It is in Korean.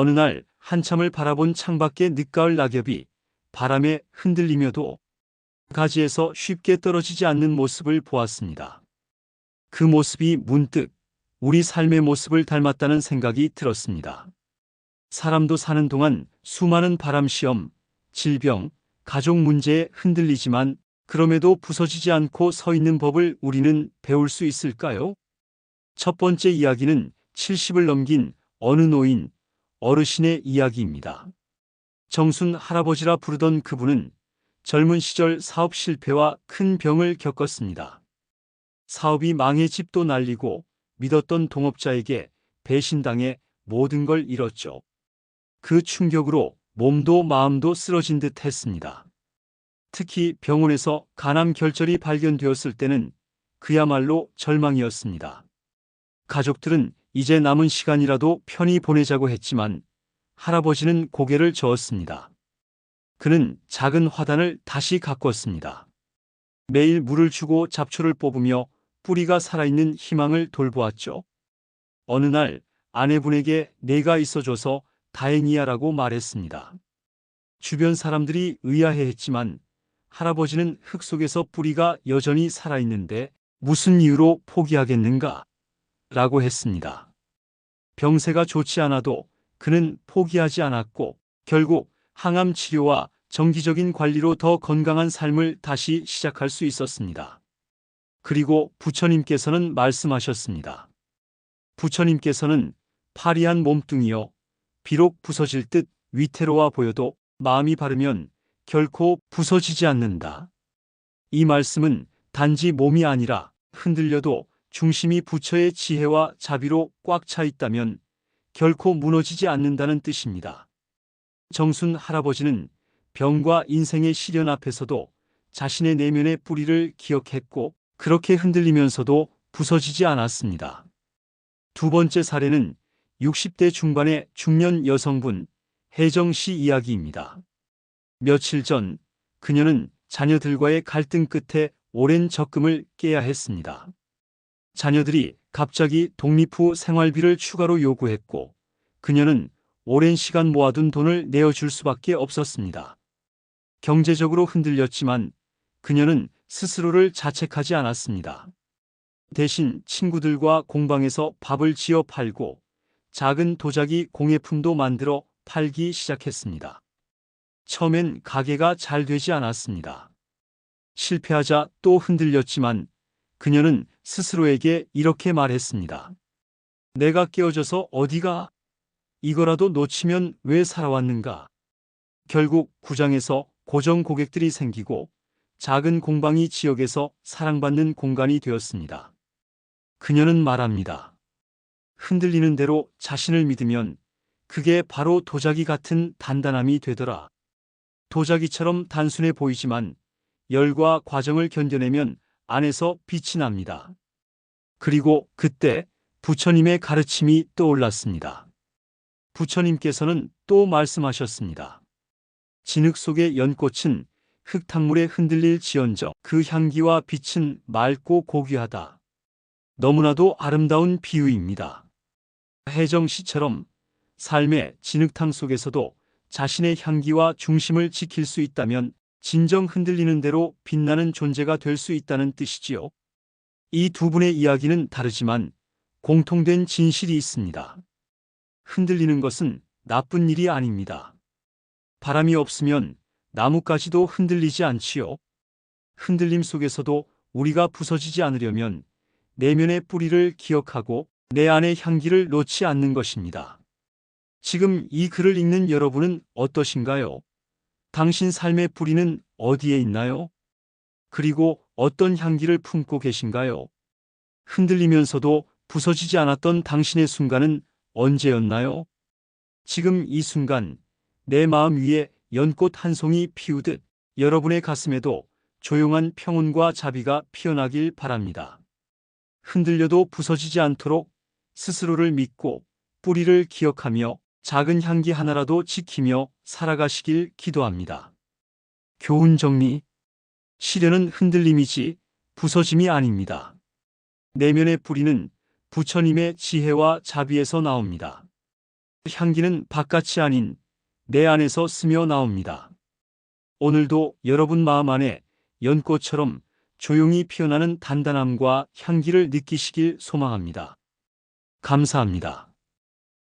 어느 날 한참을 바라본 창밖의 늦가을 낙엽이 바람에 흔들리며도 가지에서 쉽게 떨어지지 않는 모습을 보았습니다. 그 모습이 문득 우리 삶의 모습을 닮았다는 생각이 들었습니다. 사람도 사는 동안 수많은 바람 시험, 질병, 가족 문제에 흔들리지만 그럼에도 부서지지 않고 서 있는 법을 우리는 배울 수 있을까요? 첫 번째 이야기는 70을 넘긴 어느 노인, 어르신의 이야기입니다. 정순 할아버지라 부르던 그분은 젊은 시절 사업 실패와 큰 병을 겪었습니다. 사업이 망해 집도 날리고 믿었던 동업자에게 배신당해 모든 걸 잃었죠. 그 충격으로 몸도 마음도 쓰러진 듯 했습니다. 특히 병원에서 간암 결절이 발견되었을 때는 그야말로 절망이었습니다. 가족들은 이제 남은 시간이라도 편히 보내자고 했지만 할아버지는 고개를 저었습니다. 그는 작은 화단을 다시 가꿨습니다. 매일 물을 주고 잡초를 뽑으며 뿌리가 살아있는 희망을 돌보았죠. 어느 날 아내분에게 내가 있어줘서 다행이야 라고 말했습니다. 주변 사람들이 의아해했지만 할아버지는 흙 속에서 뿌리가 여전히 살아있는데 무슨 이유로 포기하겠는가? 라고 했습니다. 병세가 좋지 않아도 그는 포기하지 않았고 결국 항암 치료와 정기적인 관리로 더 건강한 삶을 다시 시작할 수 있었습니다. 그리고 부처님께서는 말씀하셨습니다. 부처님께서는 파리한 몸뚱이여 비록 부서질 듯 위태로워 보여도 마음이 바르면 결코 부서지지 않는다. 이 말씀은 단지 몸이 아니라 흔들려도 중심이 부처의 지혜와 자비로 꽉 차 있다면 결코 무너지지 않는다는 뜻입니다. 정순 할아버지는 병과 인생의 시련 앞에서도 자신의 내면의 뿌리를 기억했고 그렇게 흔들리면서도 부서지지 않았습니다. 두 번째 사례는 60대 중반의 중년 여성분 혜정 씨 이야기입니다. 며칠 전 그녀는 자녀들과의 갈등 끝에 오랜 적금을 깨야 했습니다. 자녀들이 갑자기 독립 후 생활비를 추가로 요구했고 그녀는 오랜 시간 모아둔 돈을 내어줄 수밖에 없었습니다. 경제적으로 흔들렸지만 그녀는 스스로를 자책하지 않았습니다. 대신 친구들과 공방에서 밥을 지어 팔고 작은 도자기 공예품도 만들어 팔기 시작했습니다. 처음엔 가게가 잘 되지 않았습니다. 실패하자 또 흔들렸지만 그녀는 스스로에게 이렇게 말했습니다. 내가 깨어져서 어디가? 이거라도 놓치면 왜 살아왔는가? 결국 구장에서 고정 고객들이 생기고 작은 공방이 지역에서 사랑받는 공간이 되었습니다. 그녀는 말합니다. 흔들리는 대로 자신을 믿으면 그게 바로 도자기 같은 단단함이 되더라. 도자기처럼 단순해 보이지만 열과 과정을 견뎌내면 안에서 빛이 납니다. 그리고 그때 부처님의 가르침이 떠올랐습니다. 부처님께서는 또 말씀하셨습니다. 진흙 속의 연꽃은 흙탕물에 흔들릴 지언정 그 향기와 빛은 맑고 고귀하다. 너무나도 아름다운 비유입니다. 혜정 씨처럼 삶의 진흙탕 속에서도 자신의 향기와 중심을 지킬 수 있다면 진정 흔들리는 대로 빛나는 존재가 될 수 있다는 뜻이지요. 이 두 분의 이야기는 다르지만 공통된 진실이 있습니다. 흔들리는 것은 나쁜 일이 아닙니다. 바람이 없으면 나뭇가지도 흔들리지 않지요. 흔들림 속에서도 우리가 부서지지 않으려면 내면의 뿌리를 기억하고 내 안의 향기를 놓지 않는 것입니다. 지금 이 글을 읽는 여러분은 어떠신가요? 당신 삶의 뿌리는 어디에 있나요? 그리고 어떤 향기를 품고 계신가요? 흔들리면서도 부서지지 않았던 당신의 순간은 언제였나요? 지금 이 순간 내 마음 위에 연꽃 한 송이 피우듯 여러분의 가슴에도 조용한 평온과 자비가 피어나길 바랍니다. 흔들려도 부서지지 않도록 스스로를 믿고 뿌리를 기억하며 작은 향기 하나라도 지키며 살아가시길 기도합니다. 교훈 정리. 시련은 흔들림이지 부서짐이 아닙니다. 내면의 뿌리는 부처님의 지혜와 자비에서 나옵니다. 향기는 바깥이 아닌 내 안에서 스며 나옵니다. 오늘도 여러분 마음 안에 연꽃처럼 조용히 피어나는 단단함과 향기를 느끼시길 소망합니다. 감사합니다.